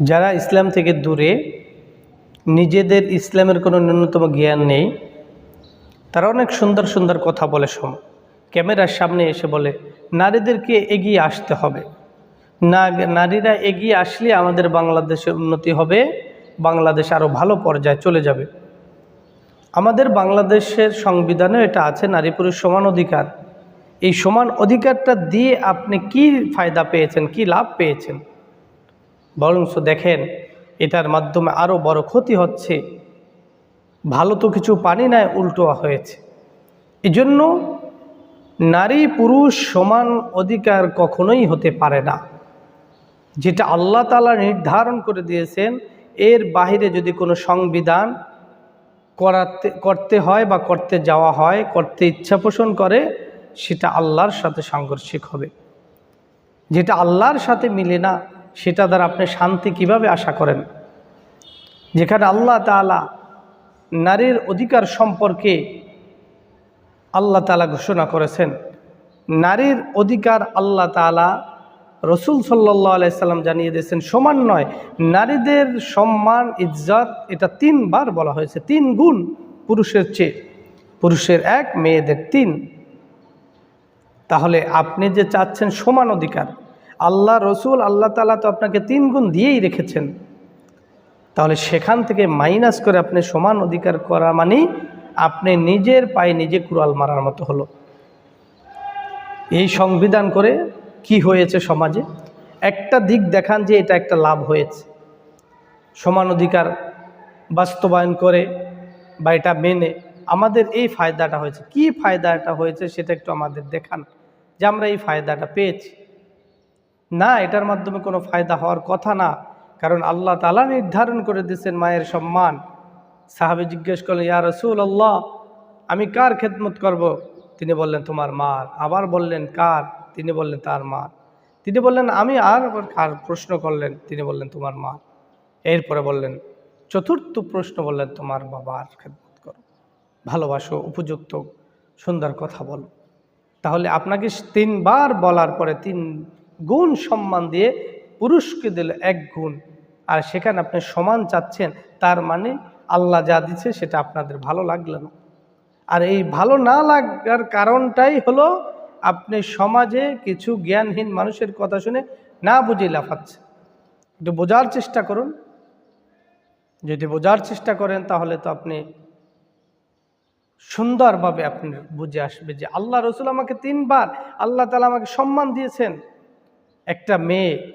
যারা ইসলাম থেকে দূরে, নিজেদের ইসলামের কোনো ন্যূনতম জ্ঞান নেই, তারা অনেক সুন্দর সুন্দর কথা বলে শোন ক্যামেরার সামনে এসে বলে, নারীদেরকে এগিয়ে আসতে হবে। না নারীরা এগিয়ে আসলে আমাদের বাংলাদেশের উন্নতি হবে, বাংলাদেশ আরও ভালো পর্যায়ে চলে যাবে। আমাদের বাংলাদেশের সংবিধানে এটা আছে, নারী পুরুষ সমান অধিকার। এই সমান অধিকারটা দিয়ে আপনি কি ফায়দা পেয়েছেন, কি লাভ পেয়েছেন? বরঞ্চ দেখেন, এটার মাধ্যমে আরও বড় ক্ষতি হচ্ছে। ভালো তো কিছু পানি নাই, উল্টো হয়েছে। এজন্য নারী পুরুষ সমান অধিকার কখনোই হতে পারে না। যেটা আল্লাহ তালা নির্ধারণ করে দিয়েছেন, এর বাহিরে যদি কোনো সংবিধান করাতে, করতে হয় বা করতে যাওয়া হয়, করতে ইচ্ছা পোষণ করে, সেটা আল্লাহর সাথে সাংঘর্ষিক হবে। যেটা আল্লাহর সাথে মিলে না সেটা দ্বারা আপনি শান্তি কীভাবে আশা করেন? যেখানে আল্লাহ তালা নারীর অধিকার সম্পর্কে আল্লাহ তালা ঘোষণা করেছেন, নারীর অধিকার আল্লাহ তালা রসুল সাল্লাহ আলাইসাল্লাম জানিয়ে দিয়েছেন, সমান নয়, নারীদের সম্মান, ইজ্জত, এটা তিনবার বলা হয়েছে, তিন গুণ পুরুষের চেয়ে। পুরুষের এক, মেয়েদের তিন। তাহলে আপনি যে চাচ্ছেন সমান অধিকার আল্লাহ রসুল, আল্লাহ তালা তো আপনাকে তিন গুণ দিয়েই রেখেছেন। তাহলে সেখান থেকে মাইনাস করে আপনি সমান অধিকার করা মানেই আপনি নিজের পায়ে নিজে কুড়াল মারার মতো হলো। এই সংবিধান করে কি হয়েছে সমাজে? একটা দিক দেখান যে এটা একটা লাভ হয়েছে। সমান অধিকার বাস্তবায়ন করে বা এটা মেনে আমাদের এই ফায়দাটা হয়েছে। কি ফায়দাটা হয়েছে সেটা একটু আমাদের দেখান যে আমরা এই ফায়দাটা পেয়েছি। না, এটার মাধ্যমে কোনো ফায়দা হওয়ার কথা না। কারণ আল্লাহ তালা নির্ধারণ করে দিয়েছেন মায়ের সম্মান। সাহাবে জিজ্ঞেস করলেন, ইয়া রসুল আল্লাহ আমি কার খেদমত করব। তিনি বললেন, তোমার মার। আবার বললেন, কার? তিনি বললেন, তার মার। তিনি বললেন, আমি আর কার প্রশ্ন করলেন? তিনি বললেন, তোমার মা এরপরে বললেন, চতুর্থ প্রশ্ন বললেন, তোমার বাবার খেদমত করো। ভালোবাসো, উপযুক্ত, সুন্দর কথা বলো। তাহলে আপনাকে তিনবার বলার পরে তিন গুণ সম্মান দিয়ে পুরুষকে দিল এক গুণ। আর সেখানে আপনি সমান চাচ্ছেন, তার মানে আল্লাহ যা দিচ্ছে সেটা আপনাদের ভালো লাগল না। আর এই ভালো না লাগার কারণটাই হলো, আপনি সমাজে কিছু জ্ঞানহীন মানুষের কথা শুনে না বুঝে লাফাচ্ছে একটু বোঝার চেষ্টা করুন। যদি বোঝার চেষ্টা করেন, তাহলে তো আপনি সুন্দরভাবে আপনি বুঝে আসবে যে আল্লাহ রসুল আমাকে তিনবার, আল্লাহ তালা আমাকে সম্মান দিয়েছেন। একটা মেয়ে,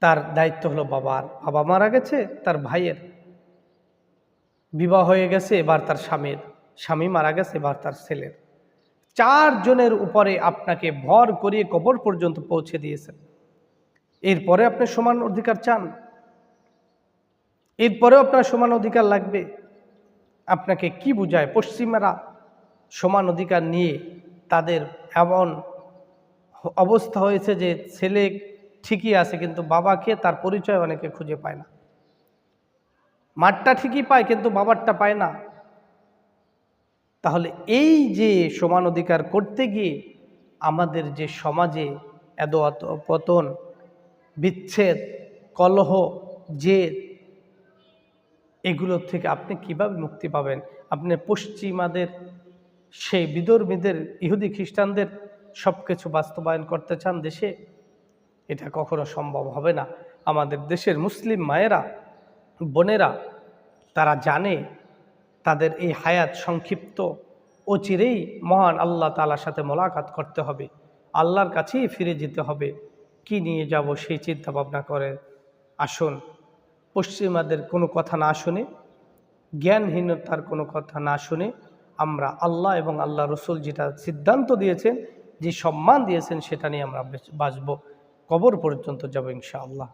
তার দায়িত্ব হলো বাবার। বাবা মারা গেছে, তার ভাইয়ের। বিবাহ হয়ে গেছে, এবার তার স্বামীর। স্বামী মারা গেছে, এবার তার ছেলের। চারজনের উপরে আপনাকে ভর করিয়ে কবর পর্যন্ত পৌঁছে দিয়েছেন। এরপরে আপনি সমান অধিকার চান। এরপরেও আপনার সমান অধিকার লাগবে। আপনাকে কি বুঝায়? পশ্চিমারা সমান অধিকার নিয়ে তাদের এমন অবস্থা হয়েছে যে ছেলে ঠিকই আছে, কিন্তু বাবাকে তার পরিচয় অনেকে খুঁজে পায় না। মাঠটা ঠিকই পায়, কিন্তু বাবারটা পায় না। তাহলে এই যে সমান অধিকার করতে গিয়ে আমাদের যে সমাজে এত পতন, বিচ্ছেদ, কলহ, জেদ, এগুলোর থেকে আপনি কীভাবে মুক্তি পাবেন? আপনি পশ্চিমাদের, সেই বিদর্মীদের, ইহুদি খ্রিস্টানদের সব কিছু বাস্তবায়ন করতে চান দেশে, এটা কখনো সম্ভব হবে না। আমাদের দেশের মুসলিম মায়েরা, বোনেরা, তারা জানে তাদের এই হায়াত সংক্ষিপ্ত অচিরেই মহান আল্লাহ তালার সাথে মোলাকাত করতে হবে। আল্লাহর কাছেই ফিরে যেতে হবে। কি নিয়ে যাব সেই চিন্তা ভাবনা করে। আসুন, পশ্চিমাদের কোনো কথা না শুনে, জ্ঞানহীনতার কোনো কথা না শুনে আমরা আল্লাহ এবং আল্লাহ রসুল যেটা সিদ্ধান্ত দিয়েছেন যে সম্মান দিয়েছেন সেটা নিয়ে আমরা বাঁচব। কবর পর্যন্ত যাব ইনশাআল্লাহ।